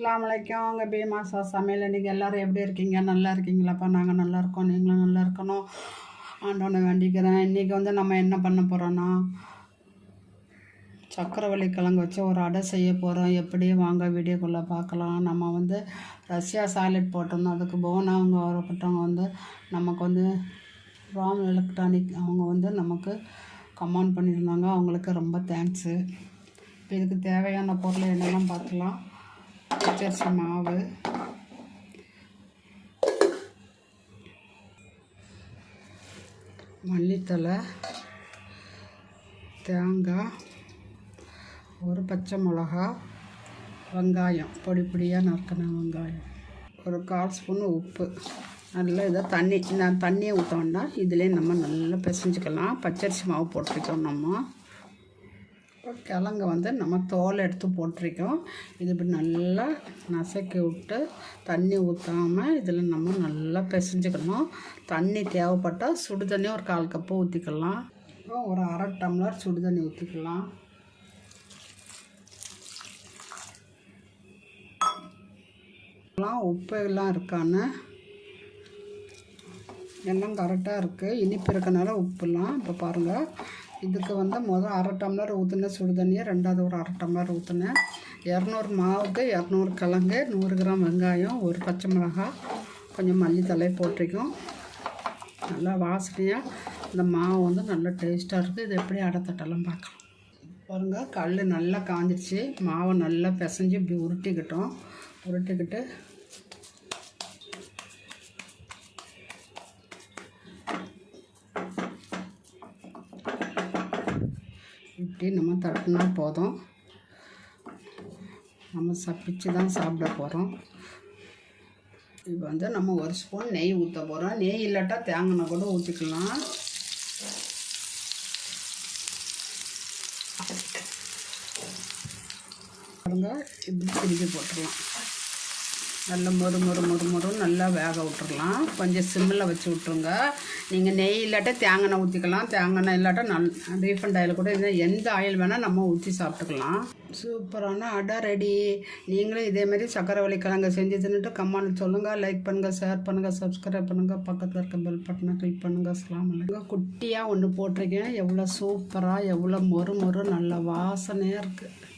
அஸ்லாம் வலைக்கம் உங்கள் பீமாசா சமையல் இன்றைக்கி எல்லோரும் எப்படி இருக்கீங்க? நல்லா இருக்கீங்களாப்பா? நாங்கள் நல்லா இருக்கோம். நீங்களும் நல்லா இருக்கணும். ஆண்டவனை வேண்டிக்கிறேன். இன்றைக்கி வந்து நம்ம என்ன பண்ண போகிறோன்னா சக்கரவள்ளி கிழங்கு வச்சு ஒரு அடை செய்ய போகிறோம் எப்படி வாங்க வீடியோக்குள்ளே பார்க்கலாம். நம்ம வந்து ரஷ்யா சாலட் போட்டிருந்தோம். அதுக்கு போனா அவங்க வரப்பட்டவங்க வந்து நமக்கு வந்து ராம் எலக்ட்ரானிக் அவங்க வந்து நமக்கு கமெண்ட் பண்ணியிருந்தாங்க. அவங்களுக்கு ரொம்ப தேங்க்ஸு இப்போ இதுக்கு தேவையான பொருள் என்னெல்லாம் பார்க்கலாம் பச்சரிசி மாவு. மல்லித்தலை தேங்காய் ஒரு பச்சை மிளகா வெங்காயம். பொடி பொடியாக நறுக்கின வெங்காயம். ஒரு கால் ஸ்பூன் உப்பு. நல்லா இதை தண்ணி நான் தண்ணியை ஊற்றோன்னா இதிலே நம்ம நல்லா பிசைஞ்சிக்கலாம். பச்சரிசி மாவு போட்டுக்கிட்டோம் நம்ம. இப்போ கிழங்கு வந்து நம்ம தோல் எடுத்து போட்டிருக்கோம். இது இப்படி நல்லா நசக்கி விட்டு தண்ணி ஊற்றாமல் இதில் நம்ம நல்லா பிசைஞ்சுக்கணும். தண்ணி தேவைப்பட்டால் சுடு தண்ணி ஒரு கால் கப்பு ஊற்றிக்கலாம் ஒரு அரை டம்ளர் சுடு தண்ணி ஊற்றிக்கலாம் உப்பு எல்லாம் இருக்கான்னு எல்லாம் கரெக்டாக இருக்குது இனிப்பு இருக்கனால உப்புலாம் இப்போ பாருங்கள் இதுக்கு வந்து முதல் அரை டம்ளர் ஊற்றின சுடு தண்ணியை ரெண்டாவது ஒரு அரை டம்ளர் ஊற்றினேன் இரநூறு மாவுக்கு இரநூறு கிழங்கு நூறு கிராம் வெங்காயம் ஒரு பச்சை மிளகாய் கொஞ்சம் மல்லித்தலை போட்டிருக்கோம். நல்லா வாசனையாக இந்த மாவு வந்து நல்லா டேஸ்ட்டாக இருக்குது இது எப்படி அடைத்தட்டெல்லாம் பார்க்கலாம். பாருங்கள் கல் நல்லா காஞ்சிடுச்சு மாவை நல்லா பிசைஞ்சு இப்படி உருட்டிக்கிட்டோம். உருட்டிக்கிட்டு இப்படி நம்ம தட்டினா போதும். நம்ம சப்பிச்சு தான் சாப்பிட போகிறோம் இப்போ வந்து நம்ம ஒரு ஸ்பூன் நெய் ஊற்ற போகிறோம் நெய் இல்லாட்டா தேங்காய் கூட ஊற்றிக்கலாம் பாருங்க இப்படி திருப்பி போட்டுடலாம். நல்லா மொறு மொறு மொறு மொறு நல்லா வேக விட்டுறலாம். கொஞ்சம் சிம்மில் வச்சு விட்ருங்க நீங்கள் நெய் இல்லாட்ட தேங்காய் ஊற்றிக்கலாம். தேங்காய் இல்லாட்டா நல் ரீஃபண்ட் ஆயில் கூட இருந்தால் எந்த ஆயில் வேணால் நம்ம ஊற்றி சாப்பிட்டுக்கலாம். சூப்பரான அடை ரெடி. நீங்களும் இதேமாரி சக்கரவள்ளி கிழங்கு செஞ்சு தின்னுட்டு கம்மான்னு சொல்லுங்கள் லைக் பண்ணுங்கள் ஷேர் பண்ணுங்கள் சப்ஸ்கிரைப் பண்ணுங்கள் பக்கத்தில் இருக்க பெல் பட்டனை கிளிக் பண்ணுங்கள் அஸ்லாம் குட்டியாக ஒன்று போட்டிருக்கேன். எவ்வளோ சூப்பராக எவ்வளோ மொறு மொறு நல்ல வாசனையாக இருக்குது